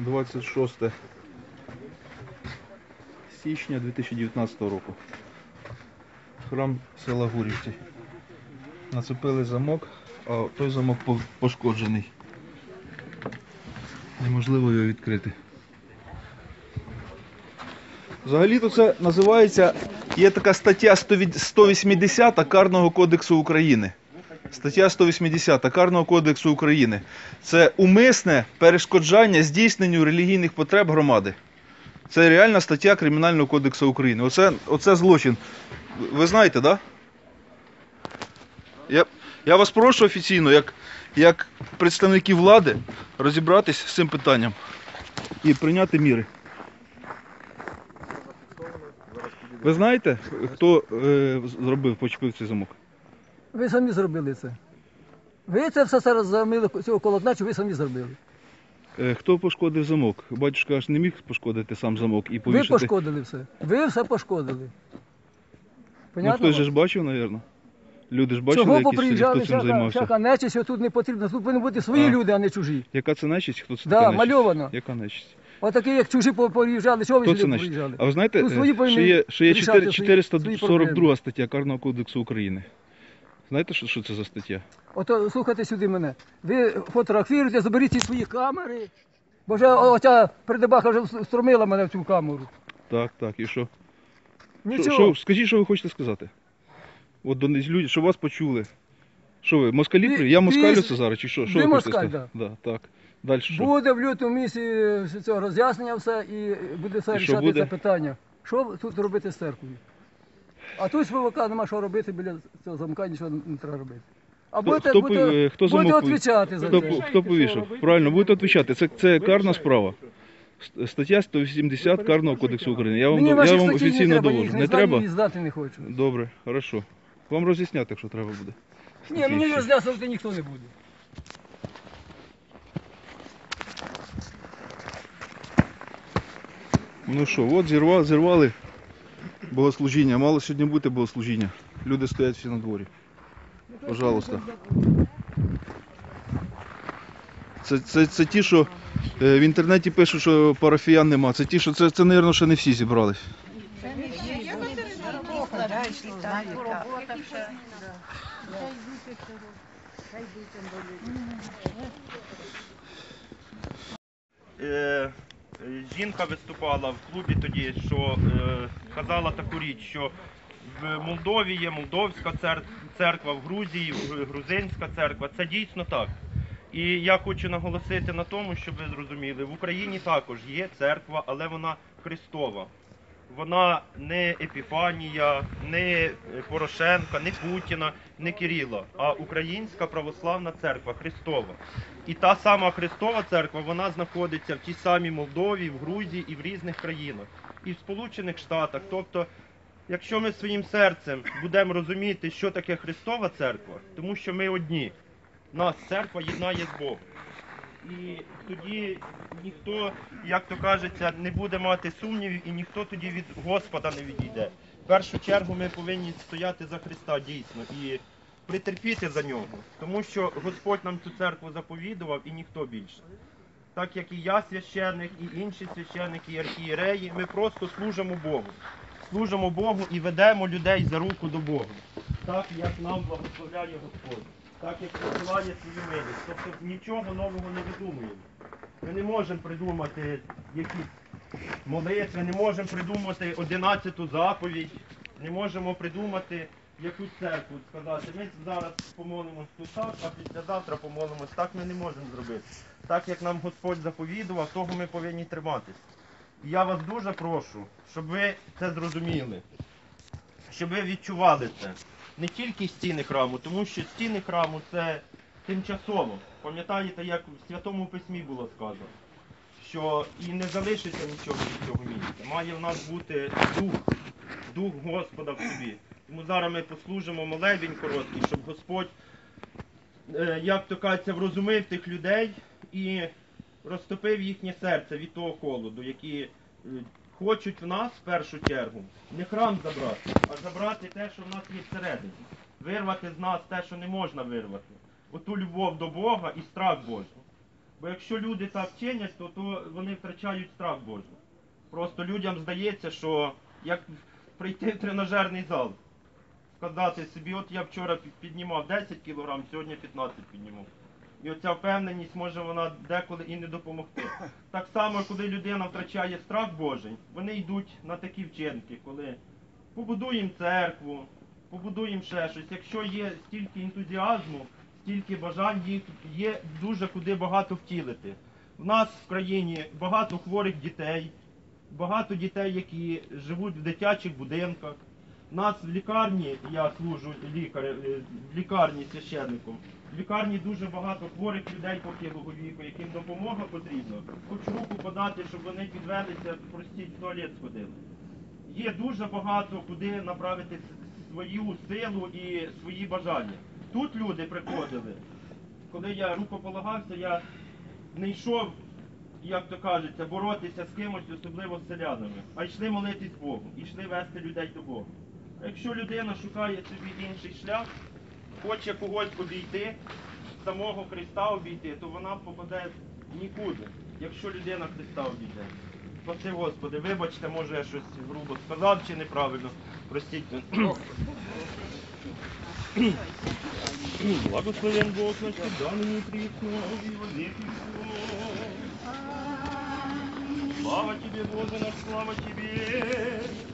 26 січня 2019 року. Храм села Гурівці. Нацепили замок, а той замок пошкоджений. Неможливо його відкрити. Взагалі-то це називається, є така стаття 180 Карного кодексу України. Стаття 180 Карного кодексу України. Це умисне перешкоджання здійсненню релігійних потреб громади. Це реальна стаття Кримінального кодексу України. Оце, оце злочин. Ви знаєте, так? Да? Я, я вас прошу офіційно, як, як представники влади, розібратись з цим питанням і прийняти міри. Ви знаєте, хто е, зробив, почепив цей замок? Ви самі зробили це. Ви це все зараз замили цього колодначу, ви самі зробили. Е, Хто пошкодив замок? Батюшка аж не міг пошкодити сам замок і Ви повішати. пошкодили все. Ви все пошкодили. Ну, Понятно? хтось же ж бачив, мабуть. Люди ж бачили, Чого якісь, поприїжджали, хто цим всяка, займався. всяка нечисть, отут не потрібно. Тут повинні бути свої А. люди, а не чужі. Яка це нечисть? Хто це Да, така нечисть? мальовано. Яка нечисть? Отакі, як чужі по- поїжджали, чого ви Хто це сюди нечисть? поїжджали? А ви знаєте, Тут е, ще є, ще є рішати 4, свої- 442 свої стаття Карного кодексу України. Знаєте, що, що це за стаття? Ото слухайте сюди мене. Ви фотографіруєте, заберіть ці свої камери. Бо вже оця придебаха вже встромила мене в цю камеру. Так, так, і що? Що, Нічого. що, скажіть, що ви хочете сказати? От до люди, щоб вас почули. Що ви, москалі? Ви- при- Я москалю це зараз, чи що? Що ви ви хочете москаль, сказати? Да, так. Далі що? Буде в лютому місяці цього роз'яснення все і буде все І що рішати буде? це питання. Що тут робити з церквою? А тут свивака нема що робити біля цього замка, нічого не треба робити. А Хто- будете, хто будете, хто будете замок- відповідати за Хто, це. хто повішав? Правильно, будете відповідати. Це, це карна справа. Ст- Стаття 180 Карного кодексу України. Я вам, Мені до- ваші я вам статті не офіційно треба, довожу. їх Не не знаю треба? і знати не хочу. Добре, хорошо. Вам роз'ясняти, якщо треба буде. Ні, мені роз'яснювати ніхто не буде. Ну що, от зірвали, зірвали богослужіння. Мало сьогодні бути богослужіння. Люди стоять всі на дворі. Пожалуйста. Це, це, це ті, що е, в інтернеті пишуть, що парафіян нема. Це ті, що це, це, мабуть, ще не всі зібрались. Е, жінка виступала в клубі тоді, що е, казала таку річ, що в Молдові є молдовська цер- церква, в Грузії грузинська церква. Це дійсно так. І я хочу наголосити на тому, щоб ви зрозуміли, в Україні також є церква, але вона Христова. Вона не Епіфанія, не Порошенка, не Путіна, не Кирила, а Українська православна церква Христова. І та сама Христова церква вона знаходиться в тій самій Молдові, в Грузії і в різних країнах, і в Сполучених Штатах. Тобто, якщо ми своїм серцем будемо розуміти, що таке Христова церква, тому що ми одні, нас церква єднає з Богом. І тоді ніхто, як то кажеться, не буде мати сумнівів, і ніхто тоді від Господа не відійде. В першу чергу ми повинні стояти за Христа дійсно і притерпіти за нього, тому що Господь нам цю церкву заповідував і ніхто більше. Так як і я священник, і інші священники, і архієреї, ми просто служимо Богу. Служимо Богу і ведемо людей за руку до Бога. Так як нам благословляє Господь, так як посилає свою милість. Тобто нічого нового не видумуємо. Ми не можемо придумати якісь молитви, не можемо придумати одинадцяту заповідь, не можемо придумати якусь церкву сказати. Ми зараз помолимось тут так, а післязавтра помолимось так. Ми не можемо зробити. Так як нам Господь заповідував, того ми повинні триматись. І я вас дуже прошу, щоб ви це зрозуміли, щоб ви відчували це. Не тільки стіни храму, тому що стіни храму це тимчасово. Пам'ятаєте, як в Святому Письмі було сказано, що і не залишиться нічого від цього місця. Має в нас бути дух, дух Господа в собі. Тому зараз ми послужимо молебень короткий, щоб Господь, е, як то кажеться, врозумив тих людей і розтопив їхнє серце від того холоду, які хочуть в нас в першу чергу не храм забрати, а забрати те, що в нас є всередині. Вирвати з нас те, що не можна вирвати. Оту любов до Бога і страх Божий. Бо якщо люди так чинять, то, то вони втрачають страх Божий. Просто людям здається, що як прийти в тренажерний зал, сказати собі, от я вчора піднімав 10 кг, сьогодні 15 піднімав. І оця впевненість може вона деколи і не допомогти. Так само, коли людина втрачає страх Божий, вони йдуть на такі вчинки, коли побудуємо церкву, побудуємо ще щось. Якщо є стільки ентузіазму, стільки бажань, їх є дуже куди багато втілити. В нас в країні багато хворих дітей, багато дітей, які живуть в дитячих будинках. У нас в лікарні, я служу лікар, е, в лікарні священником. В лікарні дуже багато хворих людей похилого віку, яким допомога потрібна. Хоч руку подати, щоб вони підвелися, простіть, в туалет сходили. Є дуже багато куди направити свою силу і свої бажання. Тут люди приходили. Коли я рукополагався, я не йшов, як то кажеться, боротися з кимось, особливо з селянами, а йшли молитись Богу, йшли вести людей до Бога. А якщо людина шукає собі інший шлях, хоче когось обійти, самого Христа обійти, то вона попаде нікуди, якщо людина Христа обійде. Спаси Господи, вибачте, може я щось грубо сказав чи неправильно. Простіть. Благословен Бог наш, и во веки. Слава Тебе, Боже наш, слава Тебе.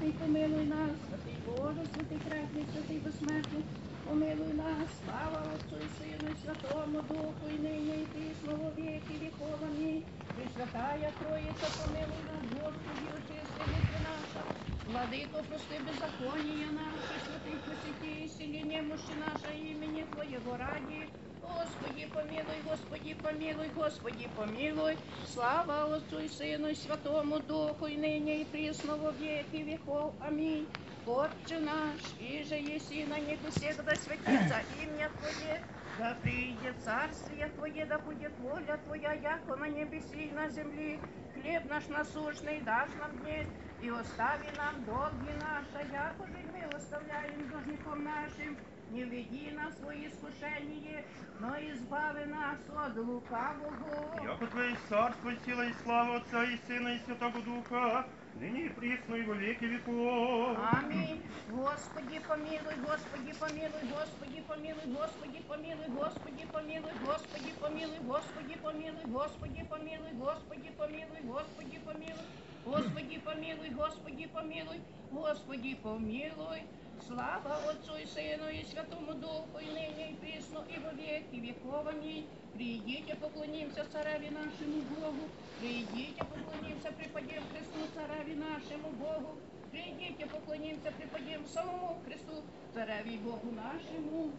Безсмертний, помилуй нас. Святий Боже, святий крепкий, святий безсмертний, помилуй нас. Слава Отцу і Сину, і Святому Духу, і нині, і пісно во віки віков. Амінь. Пресвятая Троїця, помилуй нас, Господи, очисти віки наша. Владико, прости беззаконія наші, святий посіті, і сілі немощі наша імені Твоєго раді. Господи, помилуй, Господи, помилуй, Господи, помилуй. Слава Отцу и Сыну и Святому Духу, и ныне и присно во веки веков. Аминь. Отче наш, и же еси на небесе, да святится имя Твое, да придет царствие Твое, да будет воля Твоя, яко на небеси и на земли. Хлеб наш насущный дашь нам днесь, и остави нам долги наши, яко же мы оставляем должником нашим, не веди нас в свои искушения, но избави нас от лукавого. Яко Твоє царство, і сила і слава Отця і Сина, і Святого Духа, нині і присно, і во веки веков. Аминь. Господи помилуй, Господи помилуй, Господи помилуй, Господи помилуй, Господи помилуй, Господи помилуй, Господи помилуй, Господи помилуй, Господи помилуй, Господи помилуй, Господи помилуй, Господи помилуй, Господи помилуй. Слава Отцю і Сину, і Святому Духу, і нині, і пісно, і во віки вікованій. Прийдіть, поклонімося цареві нашому Богу. Прийдіть, поклонімося, припадім Христу, цареві нашому Богу. Прийдіть, поклонімося, припадім самому Христу, цареві Богу нашому.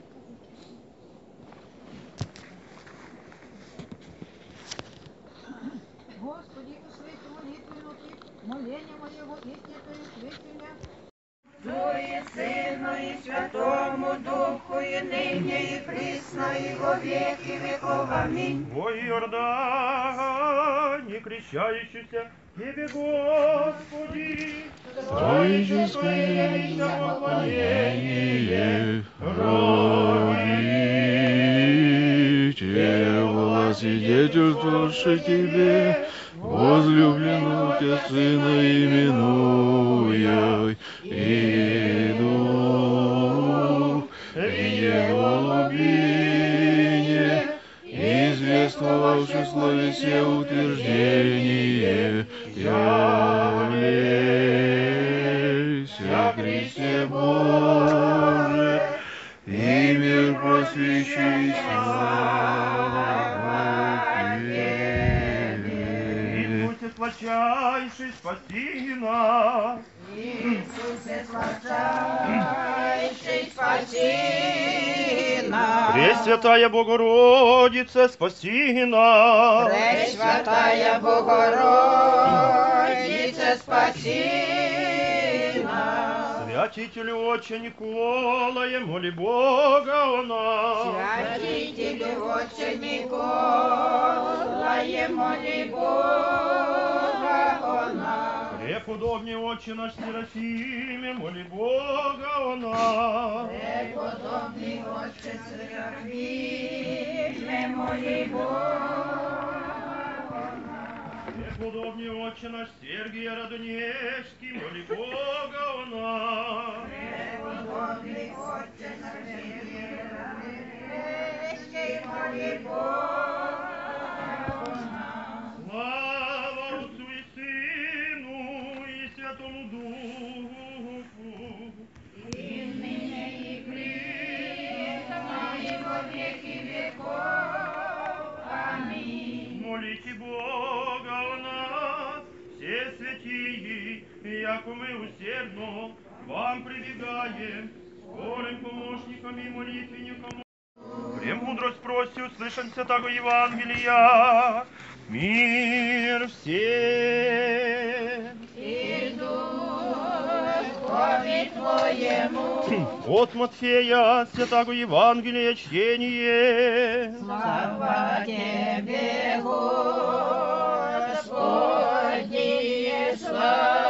Господи, услышь молитву, моление моего истинное, услышь меня. Твоє Сину і Святому Духу, і нині, і присно, і во веки веков. Амінь. Во Иордане, крещающийся, Тебе, Господи, Стоическое поклонение родите, свидетельствовавший тебе, возлюбленного тебя сына именуя, иду в его бине, известствовавший слове все утверждение, явлюсь о Христе Боже, и мир просвещусь слава. Тебе. Иисусе сладчайший, спаси нас. Пресвятая Богородице, спаси нас. Пресвятая Богородице, спаси нас. Святитель Отче Николае, моли Бога о нас. Святитель Отче Николае, моли Бога о нас. Преподобный Отче наш Серафиме, моли Бога о нас. Преподобний Отче Серафиме, моли Бога Преподобный Отче наш Сергий Радонежский, моли Бога о нас. Преподобний Отче Сергій Радонежський, моли Бога яко мы усердно вам прибегаем, скорым помощником и молитвенником. Премудрость проси, услышан святого Евангелия, мир всем. Твоєму, От Матфея, святого Евангелия, чтение. слава Тебе, Господи, слава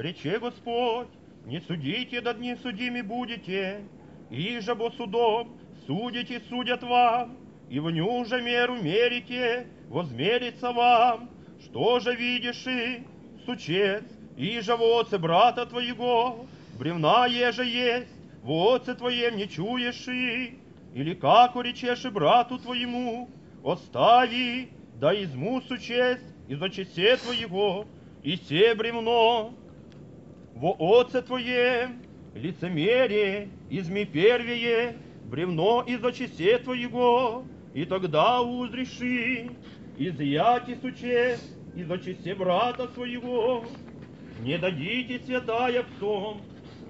рече Господь, не судите, да дни судими будете, и же бо судом судите, судят вам, и в ню же меру мерите, возмерится вам, что же видишь и, сучец, и же в оце брата твоего, бревна еже есть, в оце твоем не чуешь и, или как уречешь и брату твоему, остави, да изму сучесть из очесе твоего, и се бревно, во оце твоем, лицемерие, изми первее, бревно из очесе твоего, и тогда узреши, изъяти суче, из очесе брата своего, не дадите святая псом,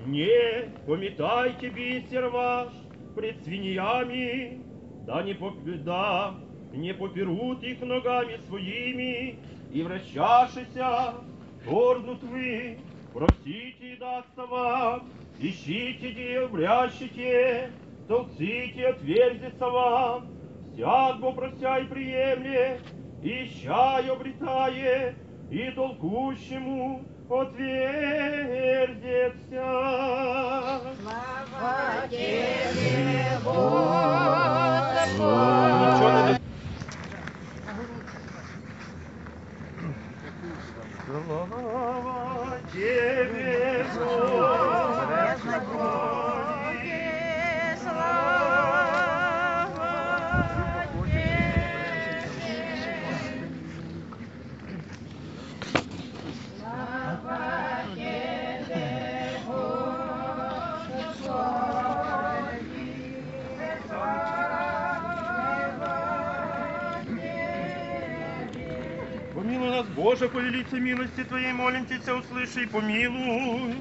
не пометайте бисер ваш пред свиньями, да не, поп... да не поперут их ногами своими, и вращашися, торгнут вы, просите и дастся вам, ищите, де обрящите, толците, отверзится вам, всяк бо прося и приемлет, ища и обретает, и толкущему отверзится. Слава Тебе, не Слава Тебе, Господи! Боже, повеліться милості Твоей, молим Тебя, услыши помилуй.